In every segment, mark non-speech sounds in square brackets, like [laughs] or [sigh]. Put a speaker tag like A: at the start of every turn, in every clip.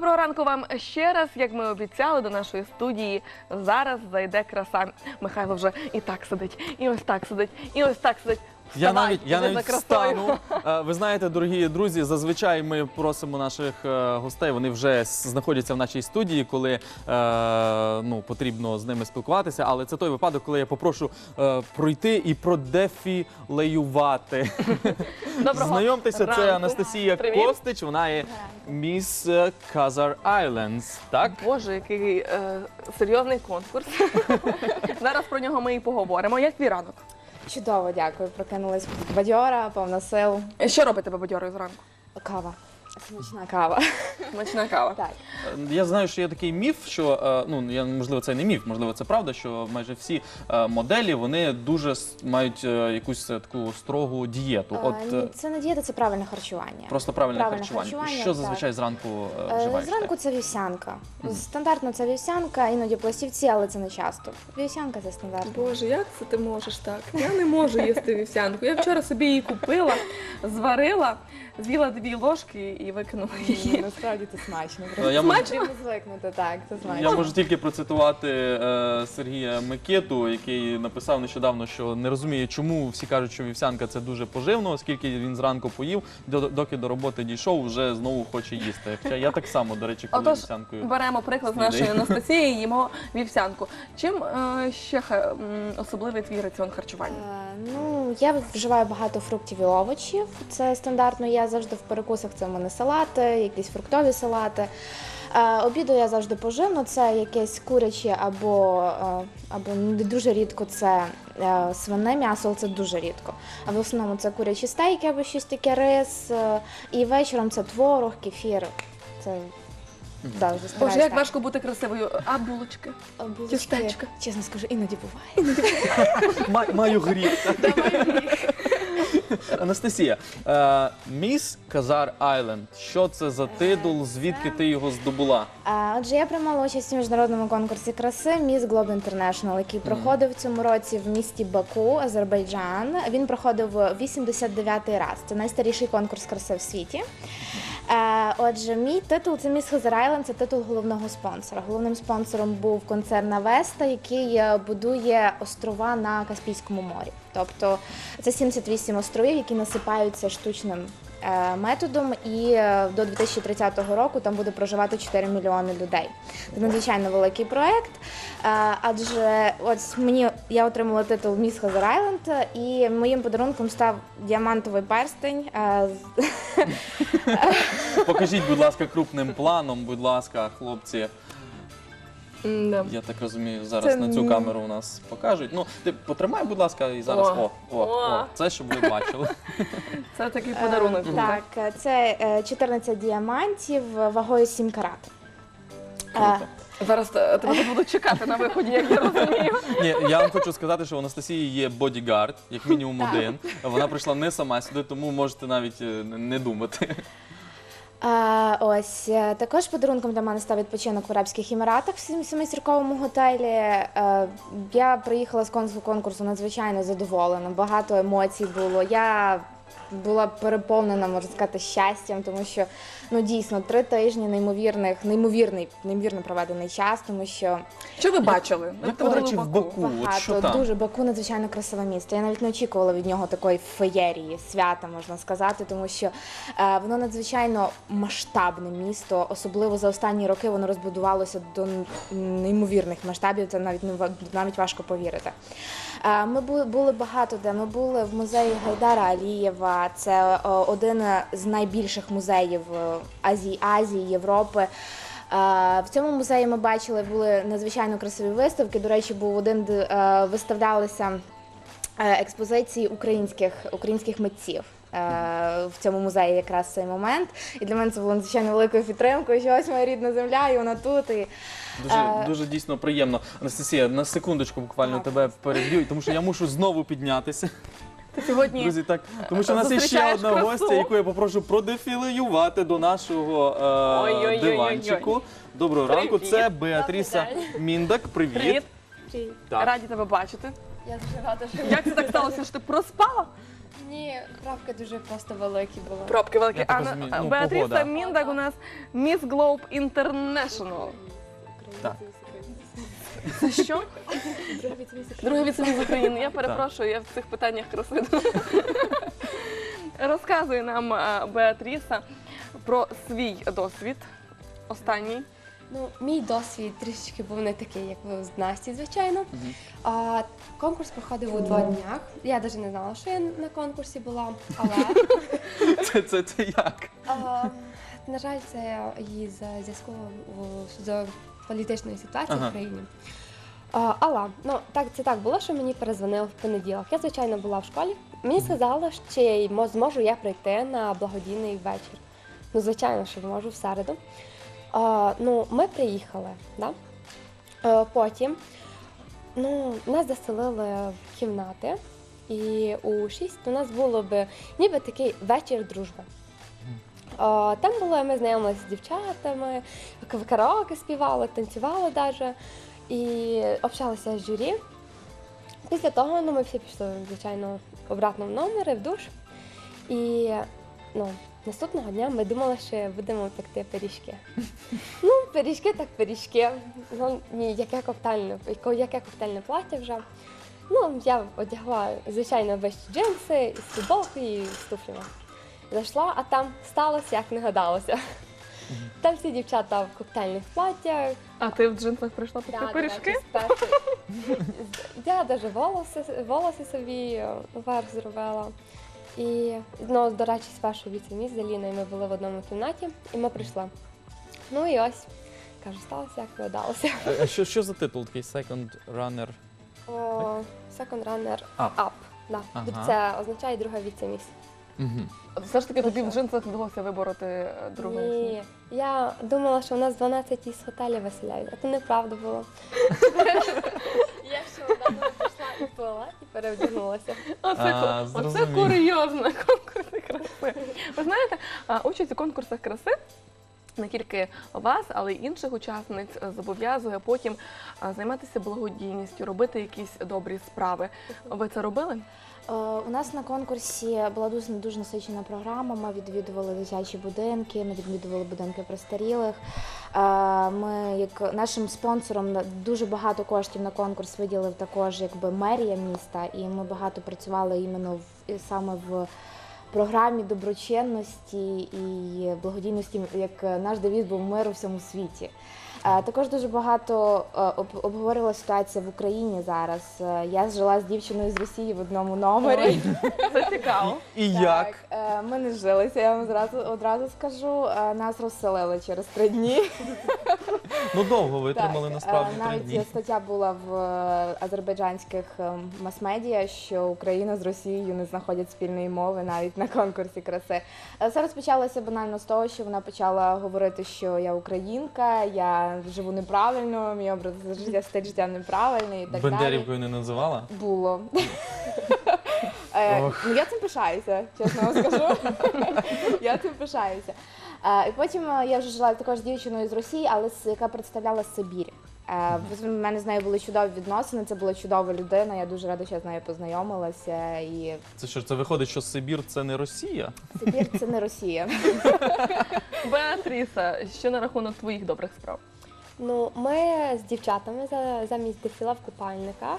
A: Доброго ранку вам ще раз. Як ми обіцяли, до нашої студії зараз зайде краса. Михайло вже і так сидить, і ось так сидить, і ось так сидить.
B: Я
A: Вставай,
B: навіть я
A: іди
B: навіть
A: красою.
B: встану. Е, Ви знаєте, дорогі друзі, зазвичай ми просимо наших е, гостей. Вони вже с- знаходяться в нашій студії, коли е, ну потрібно з ними спілкуватися. Але це той випадок, коли я попрошу е, пройти і продефілеювати. [laughs]
A: Доброго
B: Знайомтеся, це. Анастасія
A: Привіт.
B: Костич. Вона є міс е, Казар Айлендс. Так
A: Боже, який е, серйозний конкурс. [laughs] Зараз про нього ми і поговоримо. Як твій ранок?
C: Чудово, дякую. Прокинулась бадьора, повна сил.
A: Що робить тебе бадьорою зранку?
C: Кава. Смачна кава.
A: Смачна кава.
C: Так.
B: Я знаю, що є такий міф, що е, ну я можливо це не міф, можливо, це правда, що майже всі е, моделі вони дуже с- мають е, якусь е, таку строгу дієту. От
C: е, ні, це не дієта, це правильне харчування.
B: просто правильне,
C: правильне
B: харчування.
C: харчування,
B: Що
C: так.
B: зазвичай зранку е,
C: Е,
B: вживаєш?
C: Зранку це вівсянка. Стандартно це вівсянка, іноді пластівці, але це не часто. Вівсянка це стандартно.
A: Боже, як це ти можеш так? Я не можу їсти вівсянку. Я вчора собі її купила, зварила, з'їла дві ложки і викинула її.
C: Насправді це смачно.
B: Я можу,
C: Потрібно звикнути, так, це смачно.
B: я можу тільки процитувати е, Сергія Микиту, який написав нещодавно, що не розуміє, чому всі кажуть, що вівсянка це дуже поживно, оскільки він зранку поїв, до- доки до роботи дійшов, вже знову хоче їсти. Хоча я так само, до речі, коли
A: Отож,
B: вівсянкою.
A: беремо приклад з нашої [laughs] Анастасії, їмо вівсянку. Чим е, ще ха- м, особливий твій раціон харчування?
C: Е, Ну, я вживаю багато фруктів і овочів. Це стандартно. Я завжди в перекусах це в мене салати, якісь фруктові салати. Е, Обіду я завжди поживно. Це якесь куряче або, е, або не дуже рідко це е, свине м'ясо, але це дуже рідко. А в основному це курячі стейки або щось таке рис. І вечором це творог, кефір. Це завжди
A: Боже, як
C: так.
A: важко бути красивою. А булочки?
C: А булочки,
A: тістечка.
C: Чесно скажу, іноді буває.
B: Ма- Маю гріх. [laughs] Анастасія, е, міс Казар Айленд. Що це за титул? Звідки ти його здобула?
C: А, Отже, я приймала участь у міжнародному конкурсі краси Міс Globe International, який проходив цьому році в місті Баку, Азербайджан. Він проходив 89-й раз. Це найстаріший конкурс краси в світі. Е, Отже, мій титул це міс Island, це титул головного спонсора. Головним спонсором був концерн Авеста, який е, будує острова на Каспійському морі. Тобто це 78 островів, які насипаються штучним методом, і е, до 2030 року там буде проживати 4 мільйони людей. Це надзвичайно великий проект. е, Адже ось мені я отримала титул Міс Хазар Айленд, і моїм подарунком став діамантовий перстень. е,
B: Покажіть, будь ласка, крупним планом, будь ласка, хлопці.
A: М-да.
B: Я так розумію, зараз
A: Це
B: на цю
A: м-
B: камеру у нас покажуть. Ну, ти потримай, будь ласка, і зараз.
A: О.
B: О, о, о,
A: О.
B: це щоб ви бачили. [laughs]
A: Це такий подарунок.
C: Е,
A: був,
C: Так, е, це е, 14 діамантів вагою 7 карат. Е,
B: Круто.
A: Зараз е, тебе тут будуть чекати на виході, як я розумію.
B: Ні, я вам хочу сказати, що у Анастасії є бодігард, як мінімум
C: Так.
B: один. Вона прийшла не сама сюди, тому можете навіть е, не думати.
C: А, ось е, також подарунком для мене став відпочинок в Арабських Еміратах в семизірковому готелі. Е, Я приїхала з конкурсу конкурсу надзвичайно задоволена. Багато емоцій було. Я була переповнена, можна сказати, щастям, тому що ну дійсно три тижні неймовірних, неймовірний, неймовірно проведений час, тому що
A: Що ви бачили?
B: Як,
A: Ви
B: до речі, в Баку, от що
C: багато,
B: там?
C: дуже Баку надзвичайно красиве місто. Я навіть не очікувала від нього такої феєрії, свята, можна сказати, тому що е, воно надзвичайно масштабне місто, особливо за останні роки воно розбудувалося до неймовірних масштабів. Це навіть не ва- навіть важко повірити. Е, Ми бу- були багато де. Ми були в музеї Гайдара Алієва. Це е, один з найбільших музеїв е, Азії, Азії, Європи. Е, В цьому музеї ми бачили були надзвичайно красиві виставки. До речі, був один, де е, виставлялися е, експозиції українських, українських митців. е, В цьому музеї якраз цей момент. І для мене це було надзвичайно великою підтримкою, що ось моя рідна земля, і вона тут. І
B: Дуже,
C: Е,
B: дуже дійсно приємно. Анастасія, на секундочку буквально
C: Так.
B: тебе переб'ю, тому що я мушу знову піднятися.
A: Сьогодні
B: Друзі, так тому що у нас є ще одна
A: красу.
B: гостя, яку я попрошу продефілеювати до нашого е, диванчику. Доброго ранку. Це Беатріса Міндак.
A: привіт.
B: Так.
A: Раді тебе бачити.
C: Я дуже рада, що
A: Як це так сталося, що ти проспала?
D: Ні, правки дуже просто великі були.
A: Пробки великі. А
B: ну,
A: Беатріса. Міндак у нас Міс Глоуб Інтернешнл.
B: Так.
A: Це що? Другий віцеміс України. Я перепрошую, я в цих питаннях краси. Розказує нам е, Беатріса про свій досвід. Останній.
D: Ну, мій досвід трішечки був не такий, як ви з Насті, звичайно. А, конкурс проходив у два днях. Я навіть не знала, що я на конкурсі була, але [laughs]
B: Це, це, це як?
D: а, на жаль, це із зв'язку з політичною ситуацією
B: Ага.
D: в країні. А, але ну так це так було, що мені перезвонили в понеділок. Я звичайно була в школі. Мені сказали, що й мо- зможу я прийти на благодійний вечір. Ну, звичайно, що можу в середу. А, ну, ми приїхали, да? Е, потім ну, нас заселили в кімнати, і у 6 у нас було би ніби такий вечір дружби. Там було, ми знайомилися з дівчатами, караоке співали, танцювали навіть і общалися з журі. Після того ну, ми всі пішли, звичайно, обратно в номери, в душ. І ну, наступного дня ми думали, що будемо пекти пиріжки. [laughs] Ну, пиріжки так пиріжки. Ну, ні, яке коктейльне, яке- коктейльне плаття вже. Ну, я одягла, звичайно, весь джинси, з футболкою і з туфлями. Зайшла, а там сталося, як не гадалося. Там всі дівчата в коктейльних платтях,
A: А ти в джинсах прийшла
D: Да,
A: пекти
D: до
A: пиріжки?
D: речі. [laughs] Я навіть волоси, волоси собі е, вверх зробила. І, ну, до речі, спершу віце-міс з Аліною ми були в одному кімнаті, і ми прийшли. Ну і ось, кажу, сталося, як вигадалося.
B: А що, що за титул такий Second Runner?
D: О, Second runner
B: Up.
D: up. Да.
B: Ага.
D: Це означає друга віце-міс.
B: Угу.
A: Все ж таки тобі в джинсах вдалося вибороти другу. друге.
D: Ні, я думала, що у нас 12 із готелі виселяють, а це неправда було. Я ще одна пішла і пила, і перевдягнулася.
A: Оце,
B: А,
A: ку- оце
B: зрозумів.
A: курйозно, [laughs] конкурси краси. Ви знаєте, а, участь у конкурсах краси не тільки вас, але й інших учасниць е, зобов'язує потім займатися благодійністю, робити якісь добрі справи. Ви це робили?
C: Е, У нас на конкурсі була дуже дуже насичена програма. Ми відвідували дитячі будинки, ми відвідували будинки престарілих. Е, Ми як нашим спонсором дуже багато коштів на конкурс виділив також якби мерія міста, і ми багато працювали іменно в саме в. Програмі доброчинності і благодійності, як наш девіз був мир у всьому світі. Е, Також дуже багато е, об- обговорювала ситуація в Україні зараз. Е, Я жила з дівчиною з Росії в одному номері. [laughs]
A: Це цікаво.
B: І як?
C: Ми не жилися, я вам зразу одразу скажу. Нас розселили через три дні.
B: Ну довго витримали насправді три
C: навіть
B: дні.
C: стаття була в азербайджанських мас-медіа, що Україна з Росією не знаходять спільної мови навіть на конкурсі краси. Це розпочалося банально з того, що вона почала говорити, що я українка, я живу неправильно, мій образ життя стиль життя неправильний і так далі.
B: Бендерівкою не називала?
C: Було. Е,
B: Ох.
C: Ну я цим пишаюся, чесно вам скажу. Я цим пишаюся. Е, І потім е, я вже жила також з дівчиною з Росії, але з- яка представляла Сибір. Е, В мене з нею були чудові відносини, це була чудова людина. Я дуже рада, що я з нею познайомилася. І
B: Це що, це виходить, що Сибір це не Росія?
C: Сибір це не Росія.
A: Беатріса, що на рахунок твоїх добрих справ?
D: Ну, ми з дівчатами за- замість дефіла в купальниках.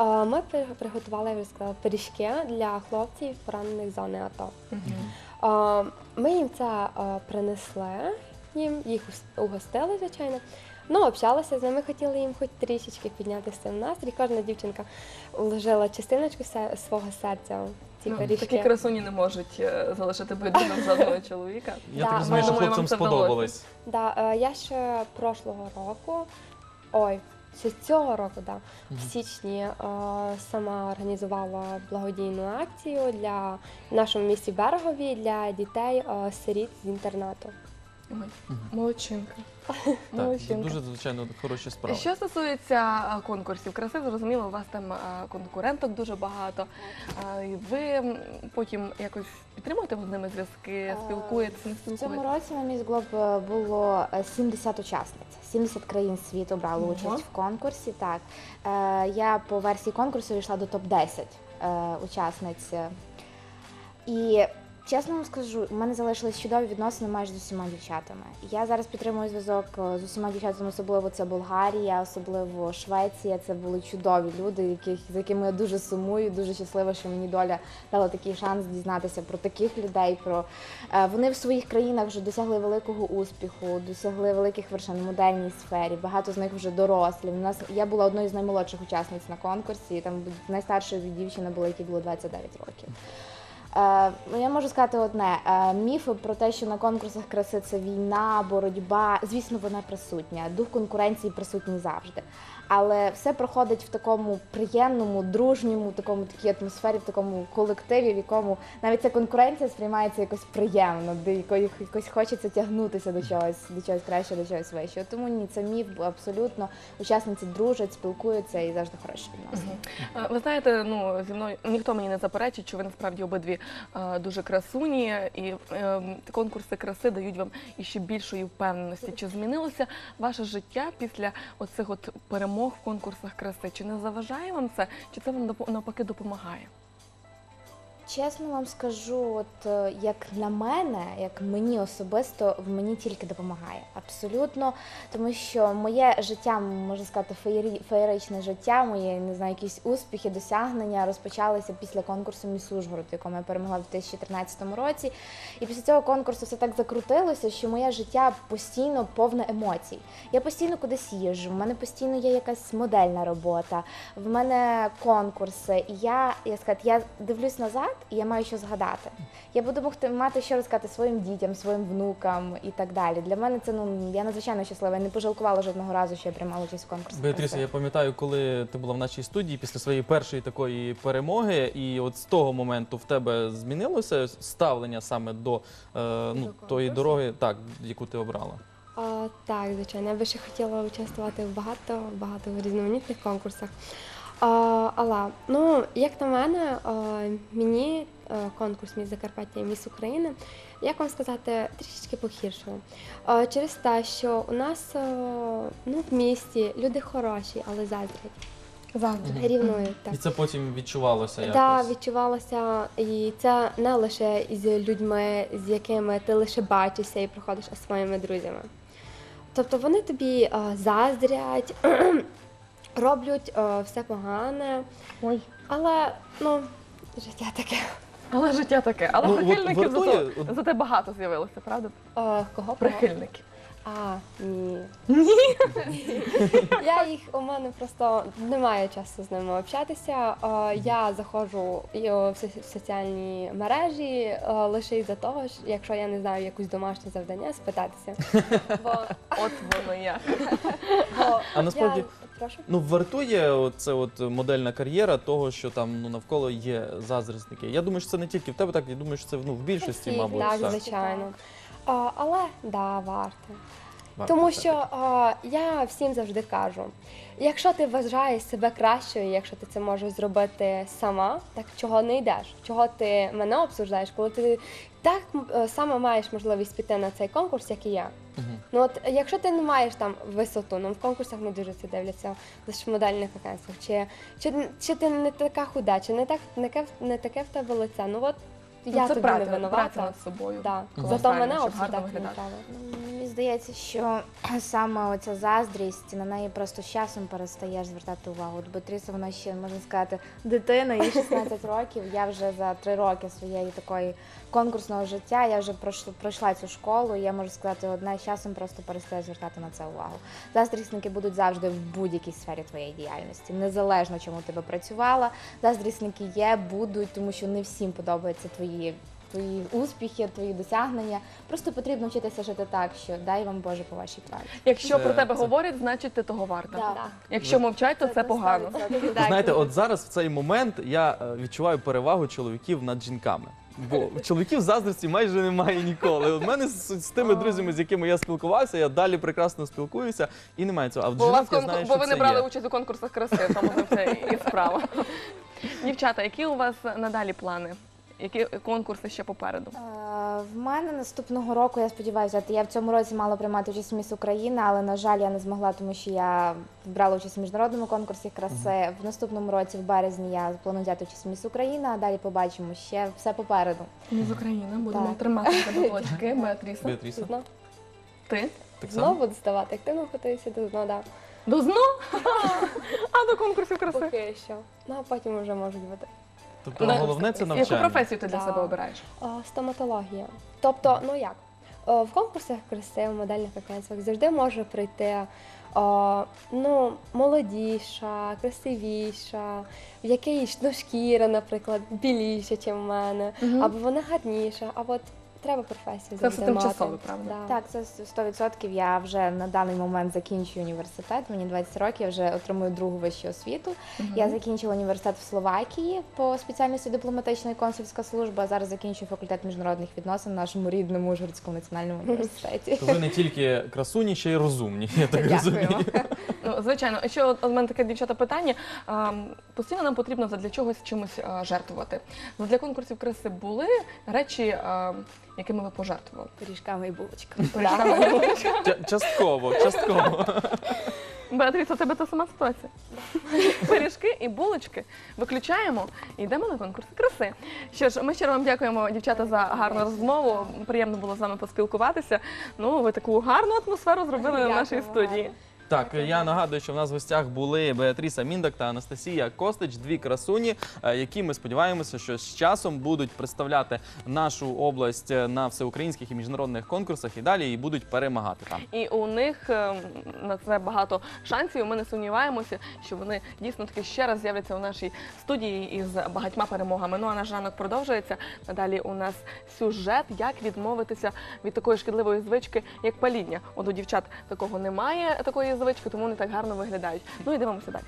D: е, Ми приготували, я вже сказала, пиріжки для хлопців, поранених зони АТО. Е, Ми їм це е, принесли, їм їх угостили, звичайно. Ну, общалися з ними, хотіли їм хоч трішечки підняти з цим настрій. Кожна дівчинка вложила частиночку свого серця ці
A: Ну, такі красуні не можуть е, залишити байдужим жодного [laughs] чоловіка.
B: Я
D: Да,
B: так розумію, що хлопцям сподобалось.
D: Да, е, я ще прошлого року, ой, ще цього року, да, в січні е, сама організувала благодійну акцію для в нашому місті Берегові для дітей сиріт з інтернату.
A: Молодчинка.
B: Так,
A: Молодчинка.
B: дуже звичайно хороші справи.
A: Що стосується а, конкурсів краси, зрозуміло, у вас там а, конкуренток дуже багато. А, і Ви м, потім якось підтримуєте з ними зв'язки, спілкуєтеся, не
C: В цьому
A: спілкуєтеся?
C: році на Міс Глоб е, було е, 70 учасниць. 70 країн світу брали
A: Ого.
C: участь в конкурсі. Так Е, я по версії конкурсу йшла до топ 10 учасниць. Е, І чесно вам скажу, у мене залишились чудові відносини майже з усіма дівчатами. Я зараз підтримую зв'язок е, з усіма дівчатами, особливо це Болгарія, особливо Швеція. Це були чудові люди, яких за якими я дуже сумую, дуже щаслива, що мені доля дала такий шанс дізнатися про таких людей. Про е, вони в своїх країнах вже досягли великого успіху, досягли великих вершин в модельній сфері. Багато з них вже дорослі. У нас я була одною з наймолодших учасниць на конкурсі. Там найстаршою дівчина була, якій було 29 років. Е, ну, я можу сказати одне: е, міфи про те, що на конкурсах краси це війна, боротьба. Звісно, вона присутня. Дух конкуренції присутній завжди. Але все проходить в такому приємному, дружньому, такому такій атмосфері, в такому колективі, в якому навіть ця конкуренція сприймається якось приємно, де якої якось хочеться тягнутися до чогось, до чогось кращого, до чогось вищого. Тому ні, це міф абсолютно. Учасниці дружать, спілкуються і завжди хороші відносини.
A: Е, Ви знаєте, ну зі мною ніхто мені не заперечить, що ви насправді обидві е, дуже красуні, і е, конкурси краси дають вам іще більшої впевненості. Чи змінилося ваше життя після оцих от перемог в конкурсах краси? Чи не заважає вам це, чи це вам навпаки допомагає?
C: Чесно вам скажу, от е, як на мене, як мені особисто, в мені тільки допомагає. Абсолютно, тому що моє життя, можна сказати, феєрі- феєричне життя, мої не знаю, якісь успіхи, досягнення розпочалися після конкурсу Міс Ужгород, якому я перемогла в 2013 році. І після цього конкурсу все так закрутилося, що моє життя постійно повне емоцій. Я постійно кудись їжджу, в мене постійно є якась модельна робота, в мене конкурси. І я, я сказати, я дивлюсь назад, і я маю що згадати. Я буду могти мати що розказати своїм дітям, своїм внукам і так далі. Для мене це ну я надзвичайно щаслива. Я не пожалкувала жодного разу, що я приймала участь в конкурсі.
B: Беатріса, я пам'ятаю, коли ти була в нашій студії після своєї першої такої перемоги, і от з того моменту в тебе змінилося ставлення саме до, е, ну, тої дороги, так, яку ти обрала.
D: А, так, звичайно. Я би ще хотіла участвувати в багато, багато різноманітних конкурсах. А, але, ну, як на мене, мені конкурс Міс Закарпаття і Міс України, як вам сказати, трішечки погіршив. Через те, що у нас ну, в місті люди хороші, але заздрять,
A: Завжди.
D: рівнують. Так.
B: І це потім відчувалося якось.
D: Так, відчувалося, і це не лише із людьми, з якими ти лише бачишся і проходиш, а своїми друзями. Тобто вони тобі е, заздрять, роблять е, все погане,
A: Ой.
D: але ну, життя таке.
A: Але життя таке. Але
B: Ну, от
A: прихильників
B: вартує-
A: зато,
B: от-
A: зате багато з'явилося, правда?
D: Е, кого
A: Прихильників.
D: А, ні. [laughs] Я їх у мене просто немає часу з ними общатися. Е, Я заходжу і, в со- соціальні мережі е, лише із-за того, що якщо я не знаю якусь домашнє завдання, спитатися. [laughs] Бо,
A: От воно як. [laughs]
D: бо
B: А насправді-
D: я... прошу.
B: Ну, вартує це от модельна кар'єра того, що там ну, навколо є заздрісники. Я думаю, що це не тільки в тебе, так я думаю, що це ну, в більшості,
D: Всіх,
B: мабуть.
D: так,
B: так.
D: звичайно. А, але да, варто.
B: Варто
D: Тому
B: все-таки.
D: що а, я всім завжди кажу: якщо ти вважаєш себе кращою, якщо ти це можеш зробити сама, так чого не йдеш? Чого ти мене обсуждаєш, коли ти так м, саме маєш можливість піти на цей конкурс, як і я.
B: Мгм.
D: Ну от якщо ти не маєш там висоту, ну в конкурсах не дуже це дивляться в модельних вакансіях, чи, чи, чи ти не така худа, чи не так не, ке- не таке в тебе лице. Ну от я
A: Ну, це
D: тобі
A: праця,
D: не
A: праця
D: винувата.
A: над собою.
D: Да.
B: Мгм.
D: Зато
A: Правильно,
D: мене
A: щоб гарно
D: не
A: виглядати.
C: Здається, що [clears throat] саме оця заздрість на неї просто з часом перестаєш звертати увагу. От Беатріса, вона ще можна сказати, дитина, їй 16 [laughs] років. Я вже за три роки своєї такої конкурсного життя. Я вже пройшла, пройшла цю школу. і Я можу сказати, одне з часом просто перестаю звертати на це увагу. Заздрісники будуть завжди в будь-якій сфері твоєї діяльності, незалежно чому ти би працювала. Заздрісники є, будуть, тому що не всім подобаються твої. Твої успіхи, твої досягнення. Просто потрібно вчитися жити так, що дай вам Боже по вашій правді.
A: Якщо
B: Це-
A: про тебе
B: це-
A: говорять, значить ти того варта.
C: Да.
A: Якщо мовчать, то це погано.
B: Знаєте, от зараз в цей момент я е, відчуваю перевагу чоловіків над жінками. Бо чоловіків заздрості майже немає ніколи. У мене з, з тими друзями, з якими я спілкувався, я далі прекрасно спілкуюся і немає цього. А в
A: Бо, у вас
B: жінок я
A: конкур-
B: знаю,
A: бо
B: що
A: ви не
B: це
A: брали
B: є.
A: участь у конкурсах краси, тому це і справа. [laughs] Дівчата, які у вас надалі плани? Які конкурси ще попереду?
C: Е, В мене наступного року, я сподіваюся, я в цьому році мала приймати участь в Міс України, але на жаль, я не змогла, тому що я брала участь в міжнародному конкурсі краси. В наступному році, в березні, я планую взяти участь в Міс України, а далі побачимо ще все попереду.
A: Ми з України будемо тримати тебе кулачки, [laughs] Беатріса.
B: Беатріса,
A: Ти?
B: так само?
D: буду ставати, активно готуюся до зно, да.
A: До зно? [laughs] А до конкурсів краси?
D: Поки що. Ну, а потім вже можуть бути.
B: Тобто
A: На-
B: головне це
A: Яку професію ти для
D: Да.
A: себе обираєш?
D: А, стоматологія. Тобто, ну як? О, в конкурсах краси, в модельних агентствах завжди може прийти о, ну, молодіша, красивіша, в якій ну, шкіра, наприклад, біліша, ніж в мене, або вона гарніша, а от треба професію
A: Це все
D: завжди мати.
A: тимчасове, правда?
D: Да.
C: Так, це 100%. Я вже на даний момент закінчую університет. Мені 20 років, я вже отримую другу вищу освіту.
A: Мгм.
C: Я закінчила університет в Словакії по спеціальності дипломатична і консульська служба. Зараз закінчую факультет міжнародних відносин в нашому рідному Ужгородському національному [laughs] університеті.
B: То ви не тільки красуні, ще й розумні, я так
C: Дякую.
B: розумію. [laughs]
A: Ну, звичайно, А ще от у мене таке дівчата питання. Постійно нам потрібно для чогось чимось а, жертвувати. Для конкурсів краси були речі, якими ви пожертвували.
C: Пиріжками і булочками.
B: Ча- Частково, частково.
A: Беатріса, у тебе та сама ситуація. Пиріжки і булочки виключаємо і йдемо на конкурс краси. Що ж, ми щиро вам дякуємо, дівчата, за гарну розмову. Приємно було з вами поспілкуватися. Ну, ви таку гарну атмосферу зробили на нашій
C: Дякуємо,
A: студії.
C: Галя.
B: Так, я нагадую, що в нас в гостях були Беатріса Міндак та Анастасія Костич, дві красуні, е, які ми сподіваємося, що з часом будуть представляти нашу область е, на всеукраїнських і міжнародних конкурсах і далі і будуть перемагати там.
A: І у них е, на це багато шансів. Ми не сумніваємося, що вони дійсно таки ще раз з'являться у нашій студії із багатьма перемогами. Ну а наш ранок продовжується. Надалі у нас сюжет, як відмовитися від такої шкідливої звички, як паління. От у дівчат такого немає такої звички, тому вони так гарно виглядають. Ну і дивимося далі.